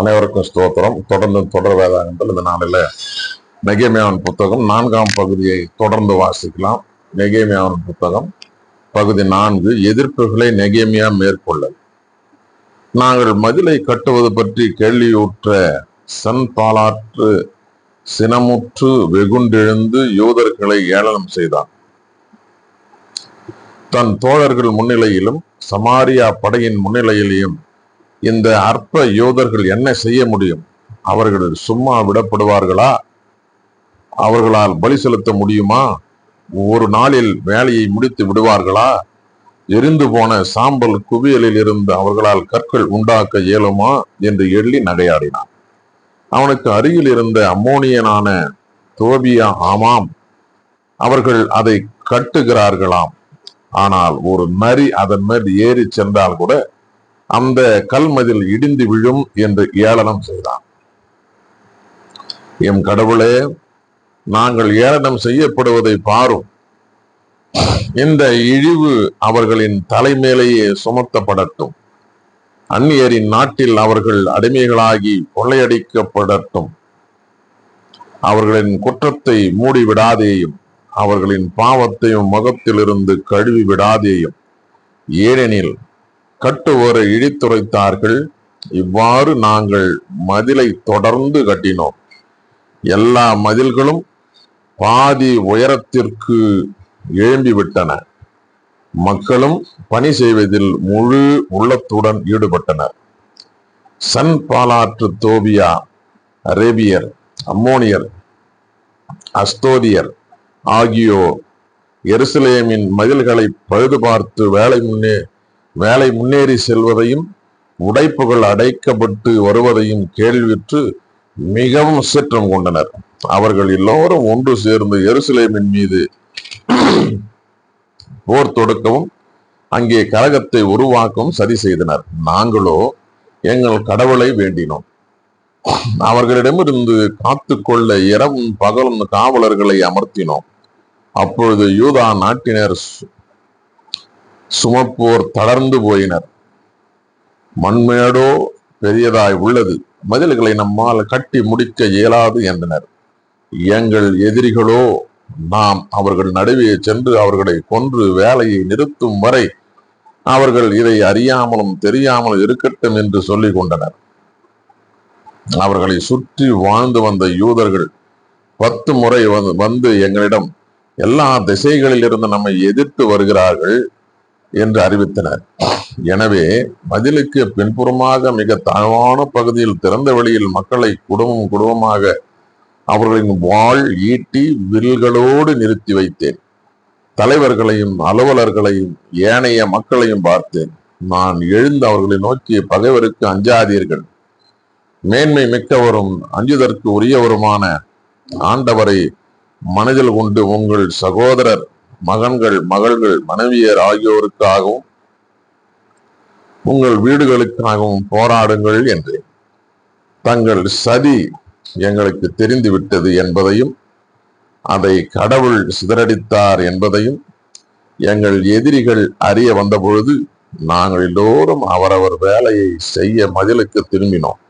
அனைவருக்கும் ஸ்தோத்திரம். தொடர்ந்து தொடர் வேதாகங்கள் இந்த நாளில் நெகேமியாவின் புத்தகம் நான்காம் பகுதியை தொடர்ந்து வாசிக்கலாம். நெகேமியாவின் புத்தகம் பகுதி நான்கு எதிர்ப்புகளை நெகேமியா மேற்கொள்ளல். நாங்கள் மதிலை கட்டுவது பற்றி கேள்வியுற்ற சன் பாலாற்று சினமுற்று வெகுண்டெழுந்து யூதர்களை ஏளனம் செய்தான். தன் தோழர்கள் முன்னிலையிலும் சமாரியா படையின் முன்னிலையிலும் இந்த அற்ப யோதர்கள் என்ன செய்ய முடியும்? அவர்கள் சும்மா விடப்படுவார்களா? அவர்களால் பலி செலுத்த முடியுமா? ஒரு நாளில் வேலையை முடித்து விடுவார்களா? எரிந்து போன சாம்பல் குவியலில் இருந்து அவர்களால் கற்கள் உண்டாக்க இயலுமா? என்று எள்ளி நகையாடினான். அவனுக்கு அருகில் இருந்த அம்மோனியனான தோபியா ஆமாம் அவர்கள் அதை கட்டுகிறார்களாம். ஆனால் ஒரு நரி அதன் மேல் ஏறி சென்றால் கூட அந்த கல்மதில் இடிந்து விழும் என்று ஏளனம் செய்தான். எம் கடவுளே நாங்கள் ஏளனம் செய்யப்படுவதை பாரும். இந்த இழிவு அவர்களின் தலைமேலேயே சுமத்தப்படட்டும். அந்நியரின் நாட்டில் அவர்கள் அடிமைகளாகி கொள்ளையடிக்கப்படட்டும். அவர்களின் குற்றத்தை மூடிவிடாதேயும் அவர்களின் பாவத்தையும் முகத்திலிருந்து கழுவி விடாதேயும் ஏனெனில் கட்டுவோரை இழித்துரைத்தார்கள். இவ்வாறு நாங்கள் மதிலை தொடர்ந்து கட்டினோம். எல்லா மதில்களும் பாதி உயரத்திற்கு எழும்பிவிட்டன. மக்களும் பணி செய்வதில் முழு உள்ளத்துடன் ஈடுபட்டனர். சன் பாலாற்று தோபியா அரேபியர் அம்மோனியர் அஸ்தோதியர் ஆகியோர் எருசலேமின் மதில்களை பழுது பார்த்து வேலை முன்னே வேலை முன்னேறி செல்வதையும் உடைப்புகள் அடைக்கப்பட்டு வருவதையும் கேள்விற்று மிகவும் சீற்றம் கொண்டனர். அவர்கள் எல்லோரும் ஒன்று சேர்ந்து எருசலேமின் மீது போர் தொடுக்கவும் அங்கே கழகத்தை உருவாக்கவும் சரி செய்தனர். நாங்களோ எங்கள் கடவுளை வேண்டினோம். அவர்களிடமிருந்து காத்து கொள்ள இரவும் பகலும் காவலர்களை அமர்த்தினோம். அப்பொழுது யூதா நாட்டினர் சுமப்போர் தளர்ந்து போயினர். மண்மேடோ பெரியதாய் உள்ளது. மதில்களை நம்மால் கட்டி முடிக்க இயலாது என்றனர். எங்கள் எதிரிகளோ நாம் அவர்கள் நடுவே சென்று அவர்களை கொன்று வேலையை நிறுத்தும் வரை அவர்கள் இதை அறியாமலும் தெரியாமல் இருக்கட்டும் என்று சொல்லிக் கொண்டனர். அவர்களை சுற்றி வாழ்ந்து வந்த யூதர்கள் பத்து முறை வந்து- வந்து எங்களிடம் எல்லா திசைகளில் இருந்து நம்மை எதிர்த்து வருகிறார்கள். என்று அறிவித்தனர். எனவே மதிலுக்கு பின்புறமாக மிக தாழ்வான பகுதியில் திறந்த வெளியில் மக்களை குடும்பம் குடும்பமாக அவர்களின் வாழ் ஈட்டி வில்களோடு நிறுத்தி வைத்தேன். தலைவர்களையும் அலுவலர்களையும் ஏனைய மக்களையும் பார்த்தேன். நான் எழுந்து அவர்களை நோக்கி பகைவருக்கு அஞ்சாதீர்கள். மேன்மை மிக்கவரும் அஞ்சுதற்கு உரியவருமான ஆண்டவரை மனதில் கொண்டு உங்கள் சகோதரர் மகன்கள் மகள்கள் மனைவியர் ஆகியோருக்காகவும் உங்கள் வீடுகளுக்காகவும் போராடுங்கள் என்றேன் தங்கள் சதி எங்களுக்கு தெரிந்து விட்டது என்பதையும் அதை கடவுள் சிதறடித்தார் என்பதையும் எங்கள் எதிரிகள் அறிய வந்தபொழுது நாங்கள் எல்லோரும் அவரவர் வேலையை செய்ய மதிலுக்கு திரும்பினோம்.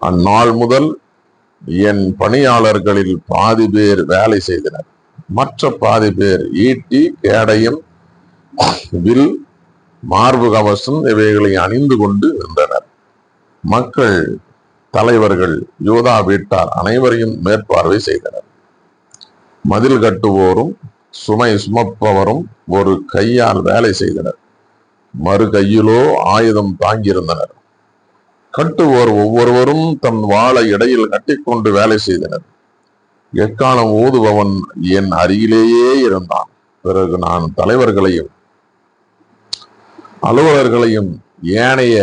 அந்நாள் முதல் என் பணியாளர்களில் பாதி பேர் வேலை செய்தனர். மற்ற பாதி பேர் ஈட்டி கேடயம் வில் மார்பு கவசம் இவைகளை அணிந்து கொண்டு இருந்தனர் மக்கள் தலைவர்கள் யோதா வீட்டார் அனைவரையும் மேற்பார்வை செய்தனர். மதில் கட்டுவோரும் சுமை சுமப்பவரும் ஒரு கையால் வேலை செய்தனர். மறு கையிலோ ஆயுதம் தாங்கியிருந்தனர். கட்டுவோர் ஒவ்வொருவரும் தன் வாளை இடையில் கட்டிக்கொண்டு வேலை செய்தனர். எக்காலம் ஊதுபவன் என் அருகிலேயே இருந்தான். பிறகு நான் தலைவர்களையும் அலுவலர்களையும் ஏனைய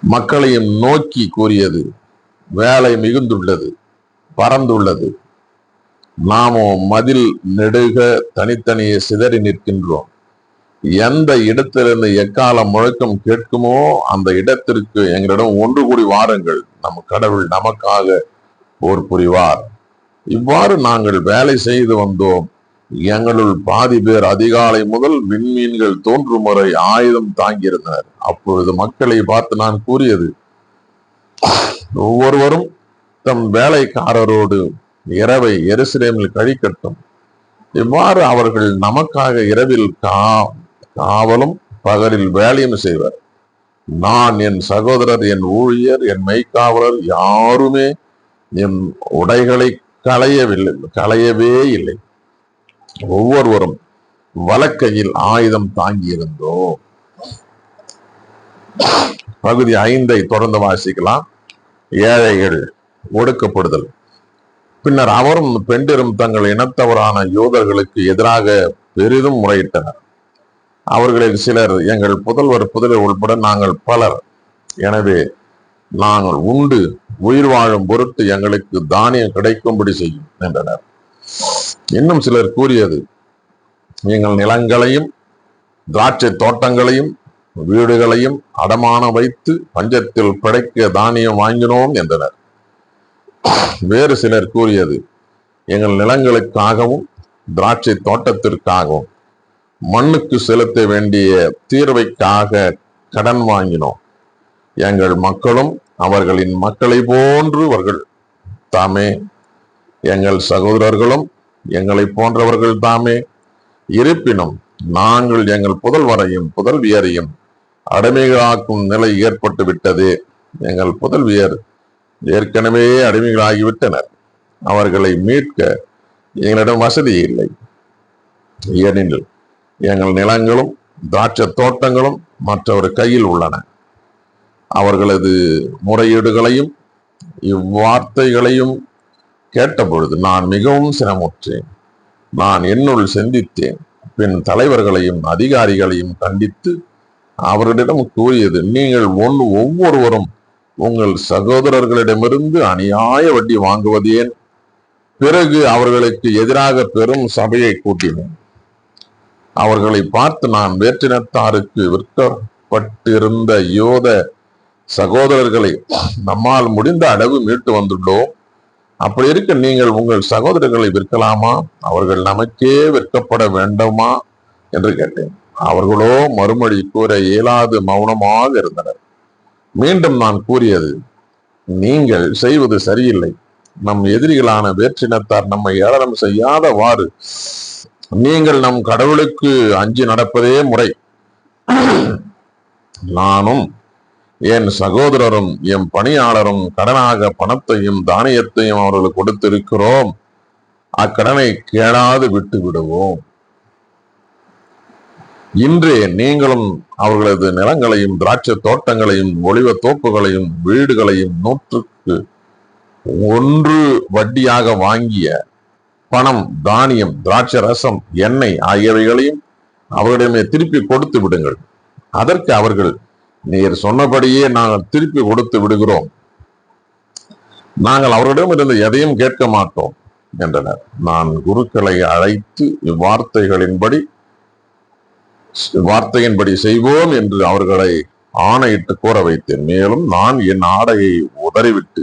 மக்களையும் நோக்கி கூறியது வேலை மிகுந்துள்ளது பறந்துள்ளது நாமோ மதில் நெடுக தனித்தனியே சிதறி நிற்கின்றோம். எந்த இடத்திலிருந்து எக்கால முழக்கம் கேட்குமோ அந்த இடத்திற்கு எங்களிடம் ஒன்று கூடி வாருங்கள். நம் கடவுள் நமக்காக போர் புரிவார். இவ்வாறு நாங்கள் வேலை செய்து வந்தோம். எங்களுள் பாதி பேர் அதிகாலை முதல் விண்மீன்கள் தோன்றும் வரை ஆயுதம் தாங்கியிருந்தனர். அப்பொழுது மக்களை பார்த்து நான் கூறியது ஒவ்வொருவரும் தம் வேலைக்காரரோடு இரவை எருசலேமில் கழிக்கட்டும். இவ்வாறு அவர்கள் நமக்காக இரவில் கா காவலும் பகலில் வேலையும் செய்வர். நான் என் சகோதரர் என் ஊழியர் என் மெய்க்காவலர் யாருமே என் உடைகளை களையவில்லை களையவே இல்லை. ஒவ்வொருவரும் வழக்கையில் ஆயுதம் தாங்கியிருந்தோம் பகுதி ஐந்தை தொடர்ந்து வாசிக்கலாம். ஏழைகள் ஒடுக்கப்படுதல். பின்னர் அவரும் பெண்டிரும் தங்கள் இனத்தவரான யூதர்களுக்கு எதிராக பெரிதும் முறையிட்டனர். அவர்களில் சிலர் எங்கள் புதல்வர் புதலை உள்பட நாங்கள் பலர். எனவே நாங்கள் உண்டு. உயிர் வாழும் பொருட்டு எங்களுக்கு தானியம் கிடைக்கும்படி செய்யும் என்றனர். இன்னும் சிலர் கூறியது எங்கள் நிலங்களையும் திராட்சை தோட்டங்களையும் வீடுகளையும் அடமான வைத்து பஞ்சத்தில் பிழைக்க தானியம் வாங்கினோம் என்றனர். வேறு சிலர் கூறியது எங்கள் நிலங்களுக்காகவும் திராட்சை தோட்டத்திற்காகவும் மண்ணுக்கு செலுத்த வேண்டிய தீர்வைக்காக கடன் வாங்கினோம். எங்கள் மக்களும் அவர்களின் மக்களை போன்றுவர்கள். தாமே எங்கள் சகோதரர்களும் எங்களை போன்றவர்கள் தாமே. இருப்பினும் நாங்கள் எங்கள் புதல்வரையும் புதல்வியரையும் அடிமைகளாக்கும் நிலை ஏற்பட்டு விட்டது எங்கள் புதல்வியர் ஏற்கனவே அடிமைகளாகிவிட்டனர். அவர்களை மீட்க எங்களிடம் வசதி இல்லை. ஏனெனில் எங்கள் நிலங்களும் திராட்சை தோட்டங்களும் மற்றவர் கையில் உள்ளன. அவர்களது முறையீடுகளையும் இவ்வார்த்தைகளையும் கேட்டபொழுது நான் மிகவும் சிரமுற்றேன் நான் என்னுள் சிந்தித்தேன். பின் தலைவர்களையும் அதிகாரிகளையும் கண்டித்து அவர்களிடம் கூறியது நீங்கள் ஒன்று ஒவ்வொருவரும் உங்கள் சகோதரர்களிடமிருந்து அநியாய வட்டி வாங்குவது ஏன்? பிறகு அவர்களுக்கு எதிராக பெரும் சபையை கூட்டினேன். அவர்களை பார்த்து நான் வேற்றினத்தாருக்கு விற்கப்பட்டிருந்த யோத சகோதரர்களை நம்மால் முடிந்த அளவு மீட்டு வந்துள்ளோம். அப்படி இருக்க நீங்கள் உங்கள் சகோதரர்களை விற்கலாமா? அவர்கள் நமக்கே விற்கப்பட வேண்டுமா? என்று கேட்டேன். அவர்களோ மறுமொழி கூற இயலாது மௌனமாக இருந்தனர். மீண்டும் நான் கூறியது நீங்கள் செய்வது சரியில்லை. நம் எதிரிகளான வேற்றினத்தார் நம்மை ஏளனம் செய்யாதவாறு நீங்கள் நம் கடவுளுக்கு அஞ்சு நடப்பதே முறை. நானும் என் சகோதரரும் என் பணியாளரும் கடனாக பணத்தையும் தானியத்தையும் அவர்களுக்கு கொடுத்திருக்கிறோம். அக்கடனை கேளாது விட்டு விடுவோம். இன்றே நீங்களும் அவர்களது நிலங்களையும் திராட்சை தோட்டங்களையும் ஒளிவ தோப்புகளையும் வீடுகளையும் நூற்றுக்கு ஒன்று வட்டியாக வாங்கிய பணம் தானியம் திராட்சை ரசம் எண்ணெய் ஆகியவைகளையும் அவர்களிடமே திருப்பி கொடுத்து விடுங்கள். அதற்கு அவர்கள் நீர் சொன்னபடியே நாங்கள் திருப்பி கொடுத்து விடுகிறோம். நாங்கள் அவரிடமிருந்து எதையும் கேட்க மாட்டோம் என்றனர். நான் குருக்களை அழைத்து இவ்வார்த்தைகளின்படி வார்த்தையின்படி செய்வோம் என்று அவர்களை ஆணையிட்டு கூற வைத்தேன். மேலும் நான் என் ஆடையை உதறிவிட்டு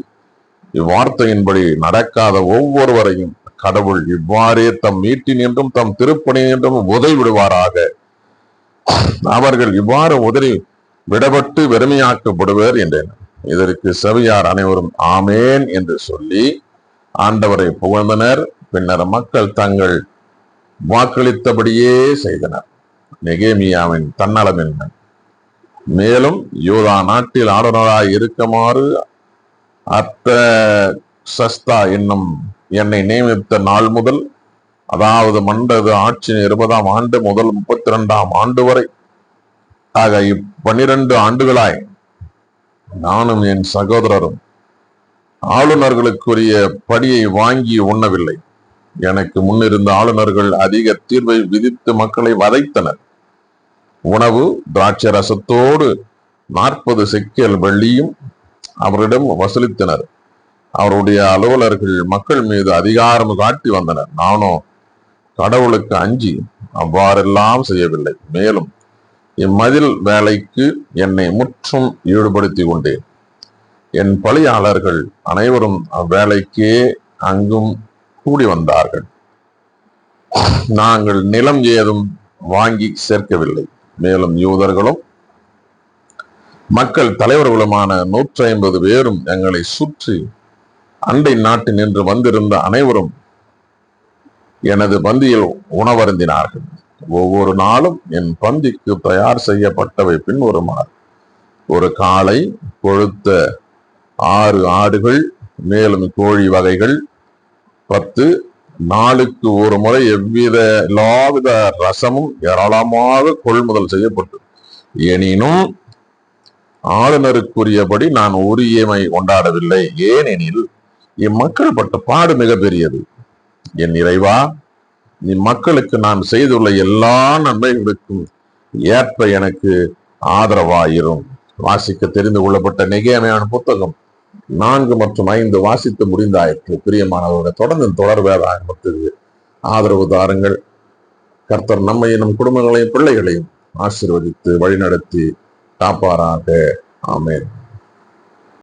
இவ்வார்த்தையின்படி நடக்காத ஒவ்வொருவரையும் கடவுள் இவ்வாறே தம் மீட்டின் என்றும் தம் திருப்பணி என்றும் உதவி விடுவாராக அவர்கள் இவ்வாறு உதறி விடப்பட்டு வெறுமையாக்கப்படுவர் என்றேன். இதற்கு செவியார் அனைவரும் ஆமேன் என்று சொல்லி ஆண்டவரை புகழ்ந்தனர். பின்னர் மக்கள் தங்கள் வாக்களித்தபடியே செய்தனர். நெகேமியாவின் தன்னலமின்மை மேலும் யூதா நாட்டில் ஆளுநராய் இருக்குமாறு அத்த சஸ்தா என்னும் என்னை நியமித்த நாள் முதல் அதாவது மண்டது ஆட்சியின் இருபதாம் ஆண்டு முதல் முப்பத்தி இரண்டாம் ஆண்டு வரை ஆக இப்பன்னிரண்டு ஆண்டுகளாய் நானும் என் சகோதரரும் ஆளுநர்களுக்குரிய படியை வாங்கி உண்ணவில்லை. எனக்கு முன்னிருந்த ஆளுநர்கள் அதிக தீர்வை விதித்து மக்களை வதைத்தனர். உணவு திராட்சை ரசத்தோடு நாற்பது செக்கல் வெள்ளியும் அவரிடம் வசூலித்தனர். அவருடைய அலுவலர்கள் மக்கள் மீது அதிகாரம் காட்டி வந்தனர். நானும் கடவுளுக்கு அஞ்சி அவ்வாறெல்லாம் செய்யவில்லை. மேலும் இம்மதில் வேலைக்கு என்னை முற்றும் ஈடுபடுத்தி கொண்டேன் என் பணியாளர்கள் அனைவரும் அவ்வேலைக்கே அங்கும் கூடி வந்தார்கள். நாங்கள் நிலம் ஏதும் வாங்கி சேர்க்கவில்லை. மேலும் யூதர்களும் மக்கள் தலைவர்களுமான நூற்றி ஐம்பது பேரும் எங்களை சுற்றி அண்டை நாட்டில் நின்று வந்திருந்த அனைவரும் எனது பந்தியில் உணவருந்தினார்கள். ஒவ்வொரு நாளும் என் பந்திக்கு தயார் செய்யப்பட்டவை பின்வருமாறு ஒரு காளை கொழுத்த ஆறு ஆடுகள் மேலும் கோழி வகைகள் பத்து நாளுக்கு ஒரு முறை எவ்வித எல்லாவித ரசமும் ஏராளமாக கொள்முதல் செய்யப்பட்டது எனினும் ஆளுநருக்குரியபடி நான் உரியமை கொண்டாடவில்லை. ஏனெனில் இம்மக்கள் பட்ட பாடு மிக பெரியது என் இறைவா நீ மக்களுக்கு நான் செய்துள்ள எல்லா நன்மைகளுக்கும் ஏற்ப எனக்கு ஆதரவாயிரும். வாசிக்க தெரிந்து கொள்ளப்பட்ட நெகேமையான புத்தகம் நான்கு மற்றும் ஐந்து வாசித்து முடிந்தாயிற்று. பிரியமானவர்களை தொடர்ந்து தொடர் வேதாகமத்துக்கு ஆதரவு தாருங்கள். கர்த்தர் நம்மை நம் குடும்பங்களையும் பிள்ளைகளையும் ஆசீர்வதித்து வழிநடத்தி காப்பாராக. ஆமேன்.